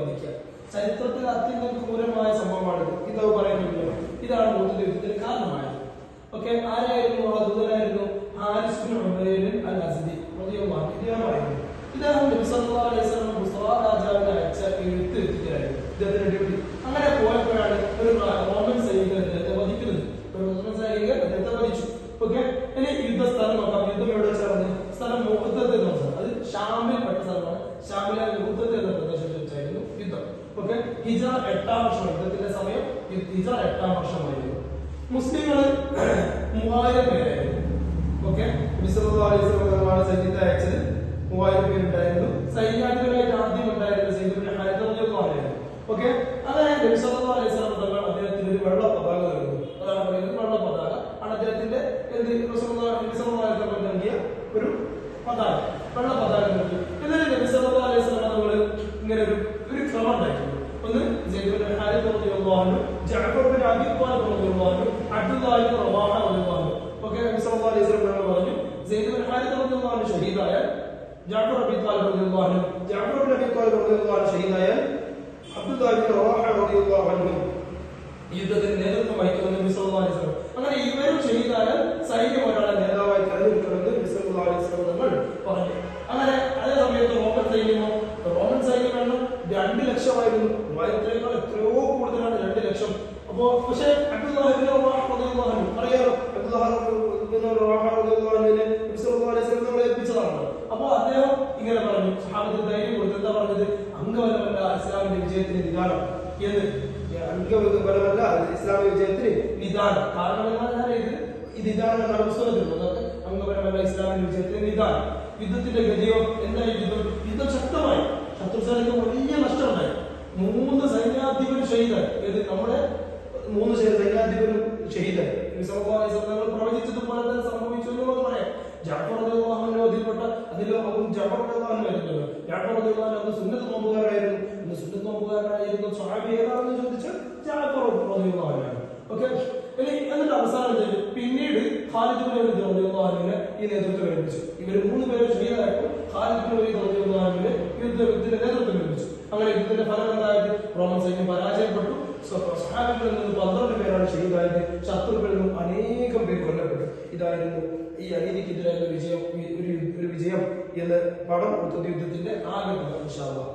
വധിക്കുക ചരിത്രത്തിൽ അത്യന്തം ക്രൂരമായ സംഭവമാണിത് ഇത്. പറയുന്നുണ്ടല്ലോ ഇതാണ് ബുദ്ധദൈവത്തിന് കാരണമായത്. ഓക്കെ ആരായിരുന്നു ആ ദൂതനായിരുന്നു? അൽ അസദി ഇദ്ദേഹമായിരുന്നു ഇദ്ദേഹം മുസ്തഫ അയച്ച എഴുത്ത് എത്തിക്കുകയായിരുന്നു അങ്ങനെ പോയപ്പോഴാണ് ഒരു റോമൻ സൈനികൻ അദ്ദേഹത്തെ വധിക്കുന്നത്. ഒരു അദ്ദേഹത്തെ വധിച്ചു. ഓക്കെ ഇനി യുദ്ധസ്ഥലം നോക്കാം. യുദ്ധം എവിടെ വെച്ചാണ്? സ്ഥലം മുഹൂർത്തത്തിൽ നോക്കാം അത് ഷാമിൽ പെട്ട സ്ഥലമാണ്. ഷാമിലെ മുഹൂർത്തത്തിൽ എട്ടാം വർഷം യുദ്ധത്തിന്റെ സമയം ഹിജറ എട്ടാം വർഷമായിരുന്നു. മുസ്ലിങ്ങൾ മൂവായിരം പേരായിരുന്നു. ഓക്കെ? സൈന്യത്തെ അയച്ചത് മൂവായിരം പേരുണ്ടായിരുന്നു. സൈന്യാധിപനായിട്ട് ആദ്യം ഉണ്ടായിരുന്നത് സൈന്യത്തിന്റെ ഹരിതമായിരുന്നു ഓക്കെ? അതായത് നബിസല്ലാ അലൈഹി സ്വലം തങ്ങൾ അദ്ദേഹത്തിന് ഒരു വെള്ള പതാക നൽകുന്നു. അതാണ് പറയുന്നത് വെള്ള പതാക. ആണ് അദ്ദേഹത്തിന്റെ നൽകിയ ഒരു പതാക. വെള്ള പതാക നൽകി. എന്നിട്ട് നബിസല്ലാ അലൈഹി സ്വലം ഇങ്ങനെ ഒരു ഒരു ക്രമം ഉണ്ടായിരുന്നു ഒന്ന് സെയ്ദ് ഹാരിസ് റളിയല്ലാഹു ജഅഫർ ബിൻ അബി ത്വാലിബ് റളിയല്ലാഹു അബ്ദുല്ലാഹി ബിൻ റവാഹ അലൈഹി വസല്ലം പറഞ്ഞു ഹാരിത്ത് റളിയല്ലാഹു അൻഹു ഷഹീദായാൽ ജഅഫർ അബി ത്വാലിബ് റളിയല്ലാഹു ജഅഫർ ഷഹീദായാൽ അബ്ദുല്ലാഹി ബിൻ റവാഹ റളിയല്ലാഹു അൻഹു യുദ്ധത്തിന് അലൈഹി വസല്ലം. അങ്ങനെ ഇവരും ഷഹീദായാൽ സൈന്യം ഒരാളെ നേതാവായി തെരഞ്ഞെടുക്കണമെന്ന് നബി സല്ലല്ലാഹു അലൈഹി വസല്ലം പറഞ്ഞു. അങ്ങനെ അതേ സമയത്ത് റോമൻ സൈന്യമോ റോമൻ സൈന്യം രണ്ട് ലക്ഷമായിരുന്നു. മൂവായിരത്തിനേക്കാൾ എത്രയോ കൂടുതലാണ് രണ്ട് ലക്ഷം. അപ്പോ പക്ഷേ അറിയാലോ? അബ്ദുല്ലാഹി ഇബ്നു റവാഹ റളിയല്ലാഹു അൻഹുവിനെ നബി സല്ലല്ലാഹു അലൈഹി വസല്ലം തങ്ങൾ ഏൽപ്പിച്ചതാണ്. അപ്പോ അദ്ദേഹം ഇങ്ങനെ പറഞ്ഞു സഹാബത്തിന് ധൈര്യം കൊടുത്തു എന്താ ഇസ്ലാമിന്റെ വിജയത്തിന് നിദാനം. എന്ന്. അംഗബലമല്ല ഇസ്ലാമിക വിജയത്തിന് നിദാനം. കാരണം എന്താണ്? ഇത്? ഈ നിദാനം എന്നാണ് പുസ്തകത്തിൽ ഇസ്ലാമിന്റെ വിജയത്തിന് നിദാനം. യുദ്ധത്തിന്റെ ഗതിയോ എന്തായി യുദ്ധം യുദ്ധം ശക്തമായി. ശത്രുസേനയ്ക്ക് വലിയ നഷ്ടമുണ്ടായി. മൂന്ന് സൈന്യാധിപരും ഷഹീദായി. ഇത് നമ്മുടെ മൂന്ന് സൈന്യാധിപരും തങ്ങൾ പ്രവചിച്ചതുപോലെ തന്നെ സംഭവിച്ചു എന്ന് നമുക്ക് പറയാം. ജാഫർ അൻഹു അതിൽപ്പെട്ട അതിലോ അബൂ ജാഫർ അൻഹു ആയിരുന്നല്ലോ ജാഫർ റളിയല്ലാഹു അന്ന് സുന്നത്ത് നോമ്പുകാരായിരുന്നു. അന്ന് സുന്നത്ത് നോമ്പുകാരനായിരുന്നു സ്വഹാബി ഏതാണെന്ന് ചോദിച്ചാൽ ജാഫർ റളിയല്ലാഹു ഓക്കെ? ഇനി എന്നിട്ട് അവസാനം പിന്നീട് ഖാലിദ് ബിൻ വലീദ് റളിയല്ലാഹു ഈ നേതൃത്വം ഏൽപ്പിച്ചു. ഇവർ മൂന്ന് പേരെ ഷഹീദായപ്പോൾ ഖാലിദ് ബിൻ വലീദ് റളിയല്ലാഹു അൻഹുവിനെ യുദ്ധ യുദ്ധത്തിന്റെ നേതൃത്വം അങ്ങനെ യുദ്ധത്തിന്റെ ഫലം എന്തായത് റോമൻ സൈന്യം പരാജയപ്പെട്ടു. സഹാബികളിൽ നിന്ന് പന്ത്രണ്ട് പേരാണ് ഷഹീദായത് ശത്രുക്കളിൽ നിന്നും അനേകം പേര് കൊല്ലപ്പെട്ടു. ഇതായിരുന്നു ഈ അനീതിക്കെതിരായ വിജയം ഒരു വിജയം എന്ന് പടം യുദ്ധത്തിന്റെ ആകെ അല്ലാഹ്